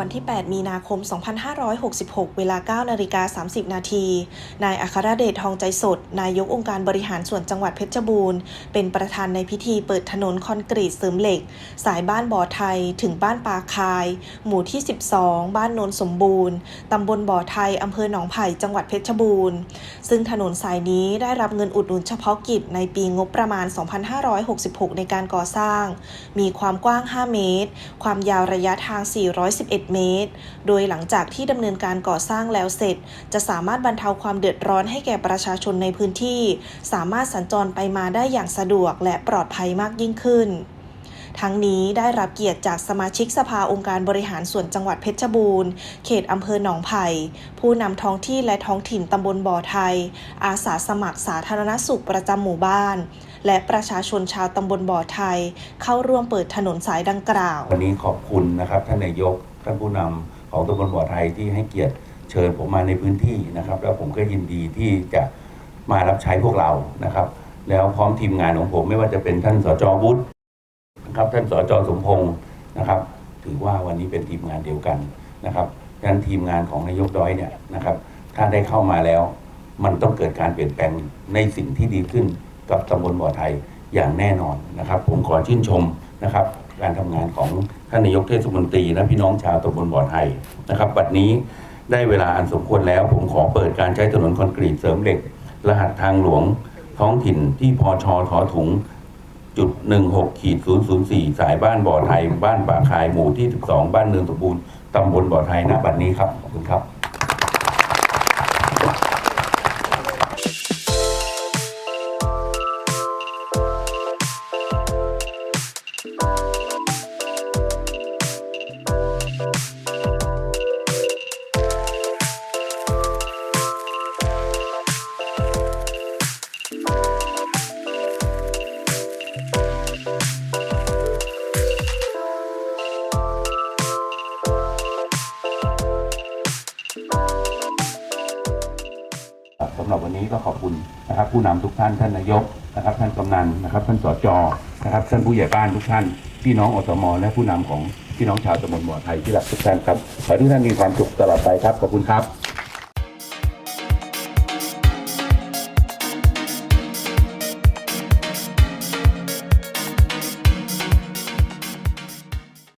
วันที่ 8 มีนาคม 2566 เวลา 9 นาฬิกา 30 นาที นายอัครเดชทองใจสด นายกองค์การบริหารส่วนจังหวัดเพชรบูรณ์ เป็นประธานในพิธีเปิดถนนคอนกรีตเสริมเหล็ก สายบ้านบ่อไทย ถึงบ้านปาคาย หมู่ที่ 12 บ้านโนนสมบูรณ์ ตำบลบ่อไทย อำเภอหนองไผ่ จังหวัดเพชรบูรณ์ ซึ่งถนนสายนี้ได้รับเงินอุดหนุนเฉพาะกิจในปีงบประมาณ 2566 ในการก่อสร้าง มีความกว้าง 5 เมตร ความยาวระยะทาง 411เมตร โดยหลังจากที่ดำเนินการก่อสร้างแล้วเสร็จ จะสามารถบรรเทาความเดือดร้อนให้แก่ประชาชนในพื้นที่ สามารถสัญจรไปมาได้อย่างสะดวกและปลอดภัยมากยิ่งขึ้นทั้งนี้ได้รับเกียรติจากสมาชิกสภาองค์การบริหารส่วนจังหวัดเพชรบูรณ์ เขตอำเภอหนองไผ่ ผู้นำท้องที่และท้องถิ่นตำบลบ่อไทย อาสาสมัครสาธารณสุขประจำหมู่บ้าน และประชาชนชาวตำบลบ่อไทย เข้าร่วมเปิดถนนสายดังกล่าว วันนี้ขอบคุณนะครับท่านนายกท่านผู้นำของตำบลบ่อไทยที่ให้เกียรติเชิญผมมาในพื้นที่นะครับ แล้วผมก็ยินดีที่จะมารับใช้พวกเรานะครับ แล้วพร้อมทีมงานของผมไม่ว่าจะเป็นท่านสจวุฒินะครับท่านสจสมพงศ์นะครับ ถือว่าวันนี้เป็นทีมงานเดียวกันนะครับดังนั้นทีมงานของนายกด้อยเนี่ยนะครับ ถ้าได้เข้ามาแล้ว มันต้องเกิดการเปลี่ยนแปลงในสิ่งที่ดีขึ้น กับตำบลบ่อไทยอย่างแน่นอนนะครับ ผมขอชื่นชมนะครับ การทำงานของท่านนายกเทศมนตรีและพี่น้องชาวตำบลบ่อไทยนะครับบัดนี้ได้เวลาอันสมควรแล้ว ผมขอเปิดการใช้ถนนคอนกรีตเสริมเหล็ก รหัสทางหลวงท้องถิ่นที่พชทอถุงจุดหนึ่งหกขีดศูนย์ศูนย์สี่สายบ้านบ่อไทย บ้านป่าคายหมู่ที่สิบสองบ้านเนินสมบูรณ์ตำบลบ่อไทยณบัดนี้ครับขอบคุณครับ หรับวันนี้ก็ขอบคุณนะครับ ผู้นำทุกท่านท่านนายกนะครับ ท่านกำนันนะครับ ท่านสจนะครับ ท่านผู้ใหญ่บ้านทุกท่าน พี่น้องอสมและผู้นำของพี่น้องชาวตำบลบ่อไทยที่รักทุกท่านครับขอให้ทุกท่านมีความสุขตลอดไปครับขอบคุณครับ